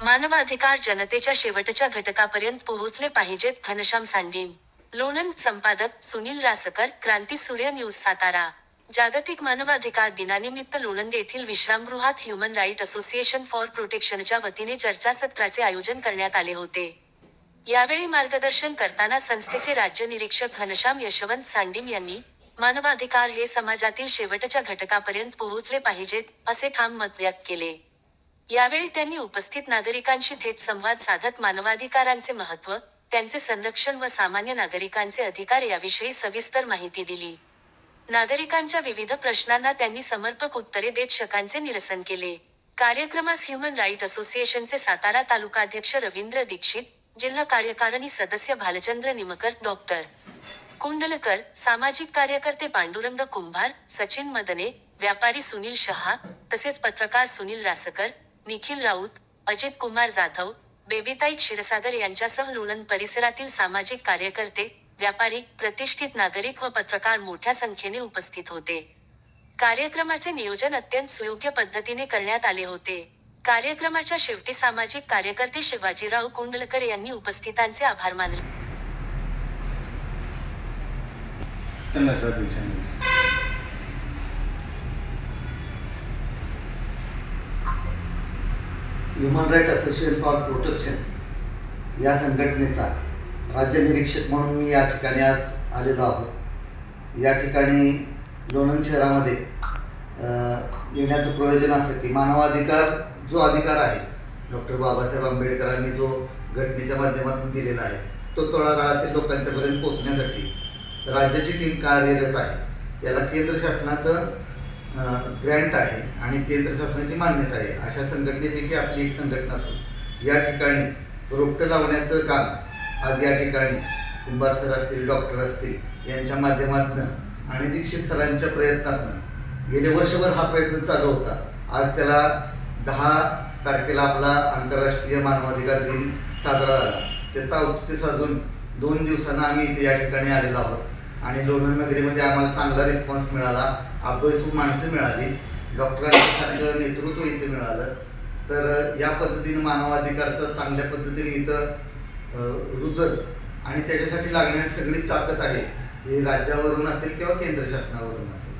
मानवाधिकार जनतेच्या शेवटच्या घटकापर्यंत पोहोचले पाहिजेत घनश्याम सांडीन लोणंद संपादक सुनील रासकर क्रांती सूर्य न्यूज सातारा. जागतिक मानवाधिकार दिनानिमित्त लोणंद येथील विश्रामगृहात ह्युमन राईट असोसिएशन फॉर प्रोटेक्शनच्या वतीने चर्चासत्राचे आयोजन करण्यात आले होते. यावेळी मार्गदर्शन करताना संस्थेचे राज्य निरीक्षक घनश्याम यशवंत सांडीम यांनी मानवाधिकार हे समाजातील शेवटच्या घटकापर्यंत पोहोचले पाहिजेत असे ठाम मत व्यक्त केले. यावेळी त्यांनी उपस्थित नागरिकांशी थेट संवाद साधत मानवाधिकारांचे महत्त्व त्यांचे संरक्षण व सामान्य नागरिकांचे अधिकार याविषयी सविस्तर माहिती दिली. नागरिकांच्या विविध प्रश्नांना त्यांनी समर्पक उत्तरे देत शकांचे निरसन केले. कार्यक्रमास ह्युमन राईट असोसिएशनचे सातारा तालुकाध्यक्ष रवींद्र दीक्षित जिल्हा कार्यकारिणी सदस्य भालचंद्र निमकर डॉक्टर कुंडलकर सामाजिक कार्यकर्ते पांडुरंग कुंभार सचिन मदने व्यापारी सुनील शहा तसेच पत्रकार सुनील रासकर निखिल राऊत अजित कुमार जाधव बेबीताई क्षीरसागर यांच्यासह लोणंद परिसरातील सामाजिक कार्यकर्ते व्यापारी प्रतिष्ठित नागरिक व पत्रकार मोठ्या संख्येने उपस्थित होते. कार्यक्रमाचे नियोजन अत्यंत सुयोग्य पद्धतीने करण्यात आले होते. कार्यक्रमाच्या शेवटी सामाजिक कार्यकर्ते शिवाजीराव कुंडलकर यांनी उपस्थितांचे आभार मानले त्यांना sir human right association for protection या संघटनेचा राज्य निरीक्षक म्हणून मी या ठिकाणी आज आलेलो आहोत. या ठिकाणी लोणंद शहरामध्ये येण्याचं प्रयोजन असं की मानवाधिकार जो अधिकार आहे डॉक्टर बाबासाहेब आंबेडकरांनी जो घटनेच्या माध्यमातून दिलेला आहे तो तळागाळातील लोकांच्यापर्यंत पोहोचण्यासाठी राज्याची टीम कार्यरत आहे. याला केंद्र शासनाचं ग्रँट आहे आणि केंद्र शासनाची मान्यता आहे अशा संघटनेपैकी आपली एक संघटना असून या ठिकाणी रोपटं लावण्याचं काम आज या ठिकाणी कुंभार सर असतील डॉक्टर असतील यांच्या माध्यमातून आणि दीक्षित सरांच्या प्रयत्नातून गेले वर्षभर हा प्रयत्न चालू होता. आज त्याला दहा तारखेला आपला आंतरराष्ट्रीय मानवाधिकार दिन साजरा झाला. त्याचा औचित्य साधून दोन दिवसांना आम्ही इथे या ठिकाणी आलेलो आहोत. आणि लोणंद नगरीमध्ये आम्हाला चांगला रिस्पॉन्स मिळाला. अभ्यासू माणसं मिळाली डॉक्टरांचं चांगलं नेतृत्व इथे मिळालं. तर या पद्धतीने मानवाधिकारचं चांगल्या पद्धतीने इथं रुजल आणि त्याच्यासाठी लागणारी सगळी ताकद आहे ही राज्यावरून असेल किंवा केंद्र शासनावरून असेल.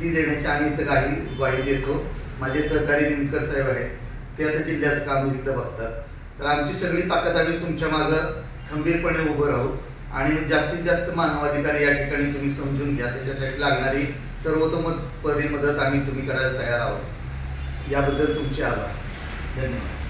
ती देण्याची आम्ही इथं काही ग्वाही देतो. माझे सहकारी निमकर साहेब आहेत ते आता जिल्ह्याचं काम इथं बघतात. तर आमची सगळी ताकद आम्ही तुमच्या मागं खंबीरपणे उभं राहू. आणि जास्तीत जास्त मानवाधिकार या ठिकाणी तुम्ही समजून घ्या. त्याच्यासाठी लागणारी सर्वतोमत परी मदत आम्ही तुम्ही करायला तयार आहोत. याबद्दल तुमचे आभार. धन्यवाद.